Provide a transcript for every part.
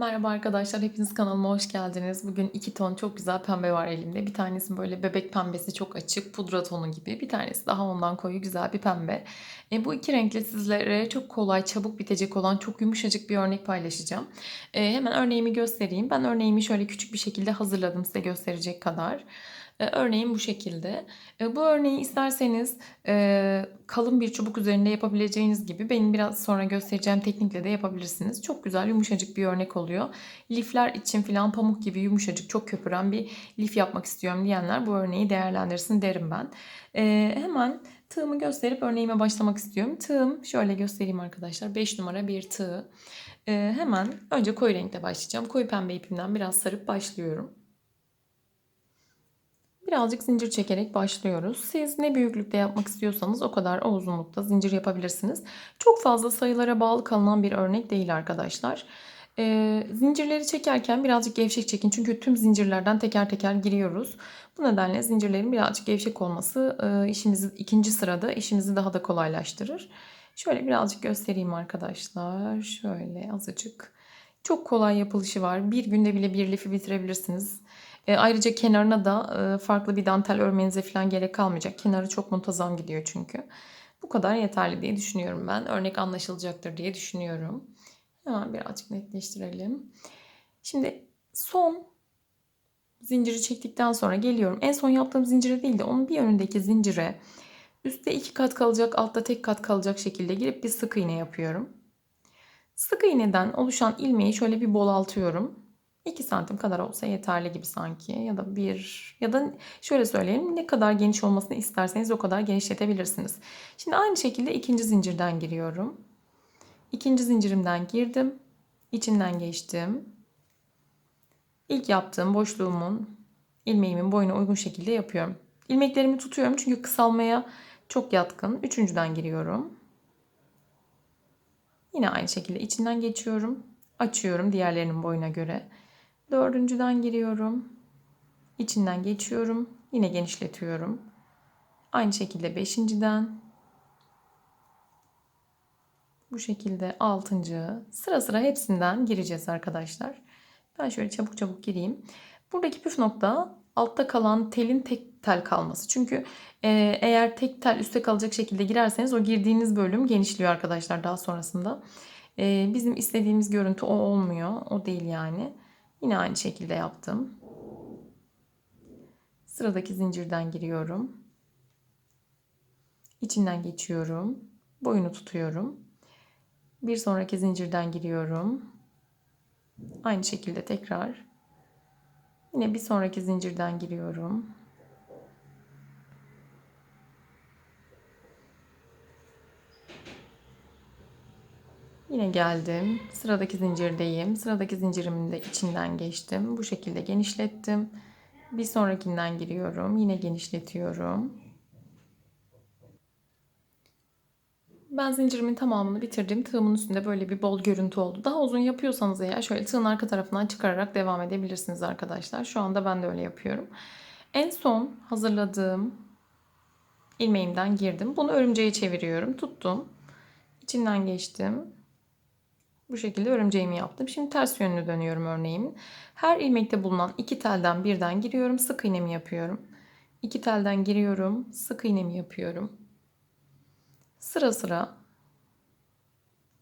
Merhaba arkadaşlar, hepiniz kanalıma hoş geldiniz. Bugün iki ton çok güzel pembe var elimde. Bir tanesi böyle bebek pembesi çok açık, pudra tonu gibi. Bir tanesi daha ondan koyu güzel bir pembe. E, bu iki renkle sizlere çok kolay, çabuk bitecek olan çok yumuşacık bir örnek paylaşacağım. E, hemen örneğimi göstereyim. Ben örneğimi şöyle küçük bir şekilde hazırladım size gösterecek kadar. E, örneğim bu şekilde. E, bu örneği isterseniz e, kalın bir çubuk üzerinde yapabileceğiniz gibi benim biraz sonra göstereceğim teknikle de yapabilirsiniz. Çok güzel yumuşacık bir örnek oluyor. Lifler için filan pamuk gibi yumuşacık çok köpüren bir lif yapmak istiyorum diyenler bu örneği değerlendirsin derim ben. Hemen tığımı gösterip örneğime başlamak istiyorum. Tığım şöyle göstereyim arkadaşlar. 5 numara bir tığ. Hemen önce koyu renkle başlayacağım. Koyu pembe ipimden biraz sarıp başlıyorum. Birazcık zincir çekerek başlıyoruz. Siz ne büyüklükte yapmak istiyorsanız o kadar o uzunlukta zincir yapabilirsiniz. Çok fazla sayılara bağlı kalınan bir örnek değil arkadaşlar. Ee, zincirleri çekerken birazcık gevşek çekin. Çünkü tüm zincirlerden teker teker giriyoruz. Bu nedenle zincirlerin birazcık gevşek olması e, işimizi ikinci sırada işimizi daha da kolaylaştırır. Şöyle birazcık göstereyim arkadaşlar. Şöyle azıcık. Çok kolay yapılışı var. Bir günde bile bir lifi bitirebilirsiniz. E, ayrıca kenarına da e, farklı bir dantel örmenize falan gerek kalmayacak. Kenarı çok muntazam gidiyor çünkü. Bu kadar yeterli diye düşünüyorum ben. Örnek anlaşılacaktır diye düşünüyorum. Hemen birazcık netleştirelim. Şimdi son zinciri çektikten sonra geliyorum. En son yaptığım zincire değil de onun bir önündeki zincire üstte iki kat kalacak, altta tek kat kalacak şekilde girip bir sık iğne yapıyorum. Sık iğneden oluşan ilmeği şöyle bir bolaltıyorum. 2 santim kadar olsa yeterli gibi sanki ya da bir ya da şöyle söyleyelim ne kadar geniş olmasını isterseniz o kadar genişletebilirsiniz. Şimdi aynı şekilde ikinci zincirden giriyorum. İkinci zincirimden girdim. içinden geçtim. İlk yaptığım boşluğumun ilmeğimin boyuna uygun şekilde yapıyorum. İlmeklerimi tutuyorum çünkü kısalmaya çok yatkın. Üçüncüden giriyorum. Yine aynı şekilde içinden geçiyorum. Açıyorum diğerlerinin boyuna göre. Dördüncüden giriyorum. İçinden geçiyorum. Yine genişletiyorum. Aynı şekilde beşinciden. Bu şekilde altıncı. Sıra sıra hepsinden gireceğiz arkadaşlar. Ben şöyle çabuk çabuk gireyim. Buradaki püf nokta altta kalan telin tek tel kalması. Çünkü e, eğer tek tel üstte kalacak şekilde girerseniz o girdiğiniz bölüm genişliyor arkadaşlar daha sonrasında. E, bizim istediğimiz görüntü o olmuyor. O değil yani. Yine aynı şekilde yaptım. Sıradaki zincirden giriyorum. İçinden geçiyorum. Boyunu tutuyorum. Bir sonraki zincirden giriyorum. Aynı şekilde tekrar. Yine bir sonraki zincirden giriyorum. Yine geldim. Sıradaki zincirdeyim. Sıradaki zincirimin de içinden geçtim. Bu şekilde genişlettim. Bir sonrakinden giriyorum. Yine genişletiyorum. Ben zincirimin tamamını bitirdim. Tığımın üstünde böyle bir bol görüntü oldu. Daha uzun yapıyorsanız eğer şöyle tığın arka tarafından çıkararak devam edebilirsiniz arkadaşlar. Şu anda ben de öyle yapıyorum. En son hazırladığım ilmeğimden girdim. Bunu örümceğe çeviriyorum. Tuttum. İçinden geçtim. Bu şekilde örümceğimi yaptım. Şimdi ters yönünü dönüyorum örneğimin. Her ilmekte bulunan iki telden birden giriyorum. Sık iğnemi yapıyorum. İki telden giriyorum. Sık iğnemi yapıyorum. Sıra sıra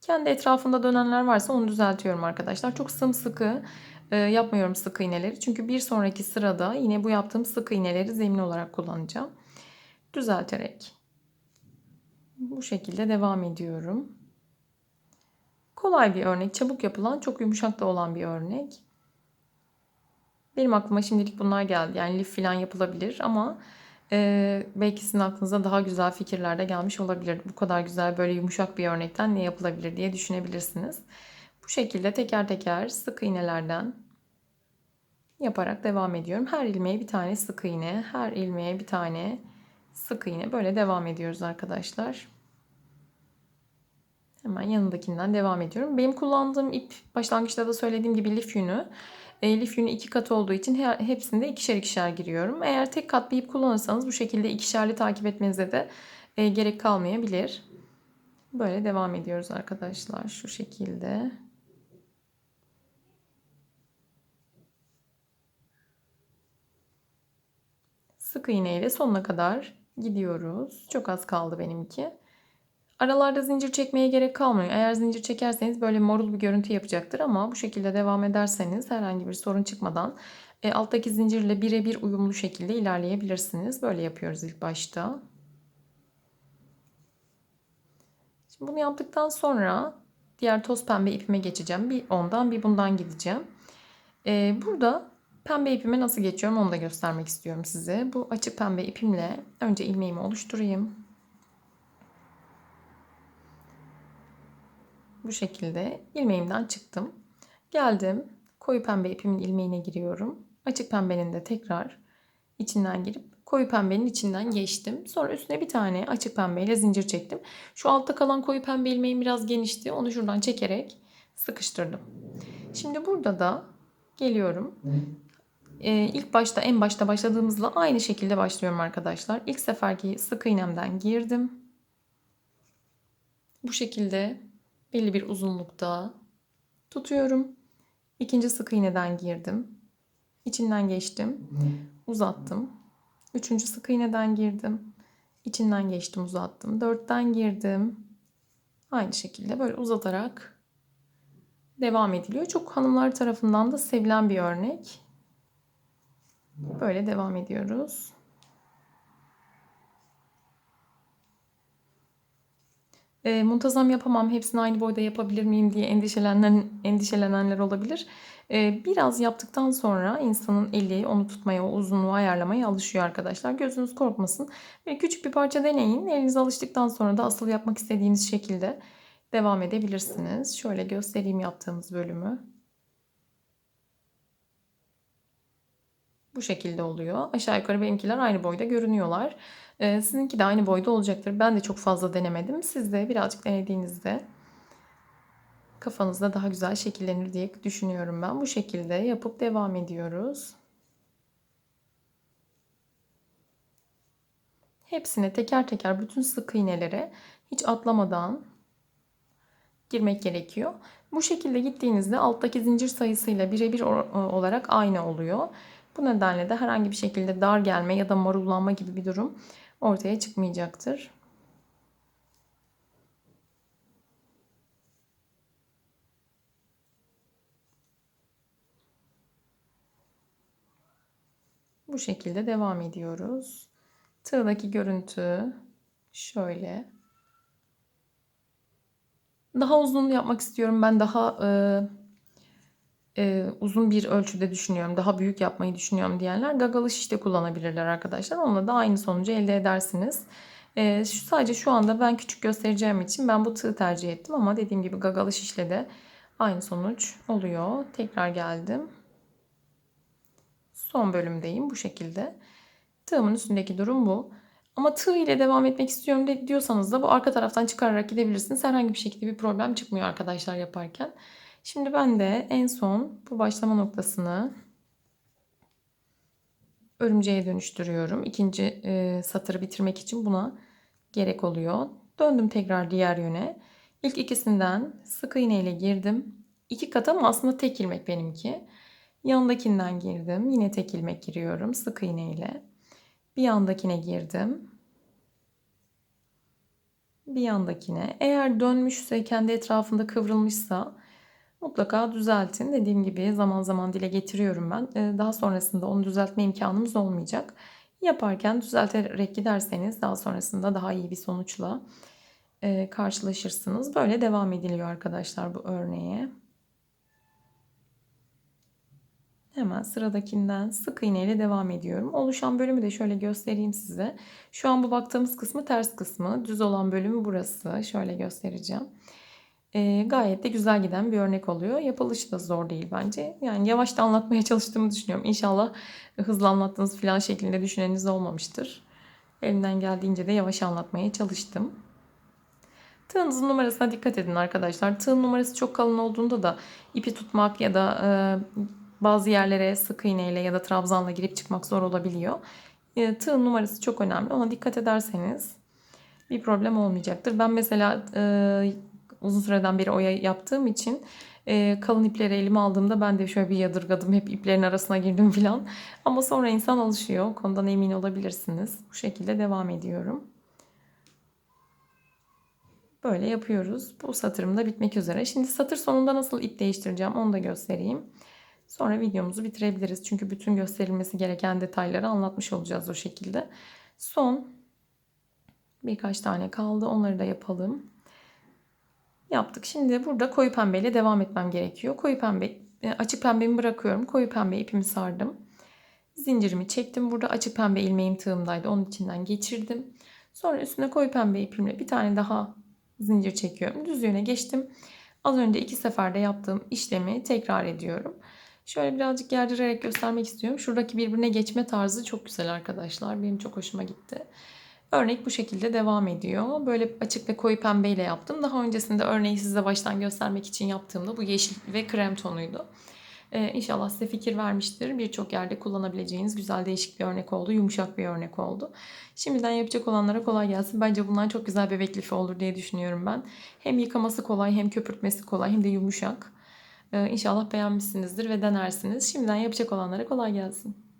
kendi etrafında dönenler varsa onu düzeltiyorum arkadaşlar. Çok sımsıkı e, yapmıyorum sık iğneleri. Çünkü bir sonraki sırada yine bu yaptığım sık iğneleri zemin olarak kullanacağım. Düzelterek bu şekilde devam ediyorum. Kolay bir örnek, çabuk yapılan, çok yumuşak da olan bir örnek. Benim aklıma şimdilik bunlar geldi. Yani lif falan yapılabilir ama e, belki sizin aklınıza daha güzel fikirler de gelmiş olabilir. Bu kadar güzel böyle yumuşak bir örnekten ne yapılabilir diye düşünebilirsiniz. Bu şekilde teker teker sık iğnelerden yaparak devam ediyorum. Her ilmeğe bir tane sık iğne, her ilmeğe bir tane sık iğne böyle devam ediyoruz arkadaşlar. Hemen yanındakinden devam ediyorum. Benim kullandığım ip başlangıçta da söylediğim gibi lif yünü. E, lif yünü iki kat olduğu için hepsinde ikişer ikişer giriyorum. Eğer tek kat bir ip kullanırsanız bu şekilde ikişerli takip etmenize de e, gerek kalmayabilir. Böyle devam ediyoruz arkadaşlar şu şekilde. Sık iğne ile sonuna kadar gidiyoruz. Çok az kaldı benimki. Aralarda zincir çekmeye gerek kalmıyor. Eğer zincir çekerseniz böyle morul bir görüntü yapacaktır ama bu şekilde devam ederseniz herhangi bir sorun çıkmadan e, alttaki zincirle birebir uyumlu şekilde ilerleyebilirsiniz. Böyle yapıyoruz ilk başta. Şimdi bunu yaptıktan sonra diğer toz pembe ipime geçeceğim. Bir ondan bir bundan gideceğim. E, burada pembe ipime nasıl geçiyorum onu da göstermek istiyorum size. Bu açık pembe ipimle önce ilmeğimi oluşturayım. Bu şekilde ilmeğimden çıktım. Geldim. Koyu pembe ipimin ilmeğine giriyorum. Açık pembenin de tekrar içinden girip koyu pembenin içinden geçtim. Sonra üstüne bir tane açık pembeyle zincir çektim. Şu altta kalan koyu pembe ilmeğim biraz genişti. Onu şuradan çekerek sıkıştırdım. Şimdi burada da geliyorum. Ee, ilk başta en başta başladığımızla aynı şekilde başlıyorum arkadaşlar. İlk seferki sık iğnemden girdim. Bu şekilde belli bir uzunlukta tutuyorum. İkinci sık iğneden girdim. İçinden geçtim. Uzattım. Üçüncü sık iğneden girdim. İçinden geçtim uzattım. Dörtten girdim. Aynı şekilde böyle uzatarak devam ediliyor. Çok hanımlar tarafından da sevilen bir örnek. Böyle devam ediyoruz. E, muntazam yapamam, hepsini aynı boyda yapabilir miyim diye endişelenen, endişelenenler olabilir. E, biraz yaptıktan sonra insanın eli onu tutmaya, o uzunluğu ayarlamaya alışıyor arkadaşlar. Gözünüz korkmasın. Ve küçük bir parça deneyin. Eliniz alıştıktan sonra da asıl yapmak istediğiniz şekilde devam edebilirsiniz. Şöyle göstereyim yaptığımız bölümü. Bu şekilde oluyor. Aşağı yukarı benimkiler aynı boyda görünüyorlar. Ee, sizinki de aynı boyda olacaktır. Ben de çok fazla denemedim. Siz de birazcık denediğinizde kafanızda daha güzel şekillenir diye düşünüyorum ben. Bu şekilde yapıp devam ediyoruz. Hepsine teker teker bütün sık iğnelere hiç atlamadan girmek gerekiyor. Bu şekilde gittiğinizde alttaki zincir sayısıyla birebir olarak aynı oluyor. Bu nedenle de herhangi bir şekilde dar gelme ya da marullanma gibi bir durum ortaya çıkmayacaktır. Bu şekilde devam ediyoruz. Tığdaki görüntü şöyle. Daha uzun yapmak istiyorum. Ben daha e, e, uzun bir ölçüde düşünüyorum, daha büyük yapmayı düşünüyorum diyenler gagalı şişte kullanabilirler arkadaşlar. Onunla da aynı sonucu elde edersiniz. E, şu, sadece şu anda ben küçük göstereceğim için ben bu tığ tercih ettim ama dediğim gibi gagalı şişle de aynı sonuç oluyor. Tekrar geldim. Son bölümdeyim bu şekilde. Tığımın üstündeki durum bu. Ama tığ ile devam etmek istiyorum diyorsanız da bu arka taraftan çıkararak gidebilirsiniz. Herhangi bir şekilde bir problem çıkmıyor arkadaşlar yaparken. Şimdi ben de en son bu başlama noktasını örümceğe dönüştürüyorum. İkinci e, satırı bitirmek için buna gerek oluyor. Döndüm tekrar diğer yöne. İlk ikisinden sık iğne ile girdim. İki kat ama aslında tek ilmek benimki. Yandakinden girdim. Yine tek ilmek giriyorum sık iğne ile. Bir yandakine girdim. Bir yandakine. Eğer dönmüşse kendi etrafında kıvrılmışsa Mutlaka düzeltin. Dediğim gibi zaman zaman dile getiriyorum ben. Ee, daha sonrasında onu düzeltme imkanımız olmayacak. Yaparken düzelterek giderseniz daha sonrasında daha iyi bir sonuçla e, karşılaşırsınız. Böyle devam ediliyor arkadaşlar bu örneğe. Hemen sıradakinden sık iğne ile devam ediyorum. Oluşan bölümü de şöyle göstereyim size. Şu an bu baktığımız kısmı ters kısmı. Düz olan bölümü burası. Şöyle göstereceğim e, gayet de güzel giden bir örnek oluyor. Yapılışı da zor değil bence. Yani yavaş da anlatmaya çalıştığımı düşünüyorum. İnşallah hızlı anlattığınız falan şeklinde düşüneniz olmamıştır. Elimden geldiğince de yavaş anlatmaya çalıştım. Tığınızın numarasına dikkat edin arkadaşlar. Tığın numarası çok kalın olduğunda da ipi tutmak ya da e, bazı yerlere sık iğneyle ya da trabzanla girip çıkmak zor olabiliyor. E, tığın numarası çok önemli. Ona dikkat ederseniz bir problem olmayacaktır. Ben mesela e, uzun süreden beri oya yaptığım için e, kalın ipleri elime aldığımda ben de şöyle bir yadırgadım. Hep iplerin arasına girdim filan. Ama sonra insan alışıyor. O konudan emin olabilirsiniz. Bu şekilde devam ediyorum. Böyle yapıyoruz. Bu satırım da bitmek üzere. Şimdi satır sonunda nasıl ip değiştireceğim onu da göstereyim. Sonra videomuzu bitirebiliriz. Çünkü bütün gösterilmesi gereken detayları anlatmış olacağız o şekilde. Son birkaç tane kaldı. Onları da yapalım. Yaptık. Şimdi burada koyu pembeyle devam etmem gerekiyor. Koyu pembe, e, açık pembemi bırakıyorum. Koyu pembe ipimi sardım. Zincirimi çektim. Burada açık pembe ilmeğim tığımdaydı. Onun içinden geçirdim. Sonra üstüne koyu pembe ipimle bir tane daha zincir çekiyorum. Düz yöne geçtim. Az önce iki seferde yaptığım işlemi tekrar ediyorum. Şöyle birazcık gerdirerek göstermek istiyorum. Şuradaki birbirine geçme tarzı çok güzel arkadaşlar. Benim çok hoşuma gitti. Örnek bu şekilde devam ediyor. Böyle açık ve koyu pembeyle yaptım. Daha öncesinde örneği size baştan göstermek için yaptığımda bu yeşil ve krem tonuydu. Ee, inşallah size fikir vermiştir. Birçok yerde kullanabileceğiniz güzel değişik bir örnek oldu. Yumuşak bir örnek oldu. Şimdiden yapacak olanlara kolay gelsin. Bence bunlar çok güzel bebek lifi olur diye düşünüyorum ben. Hem yıkaması kolay hem köpürtmesi kolay hem de yumuşak. Ee, inşallah beğenmişsinizdir ve denersiniz. Şimdiden yapacak olanlara kolay gelsin.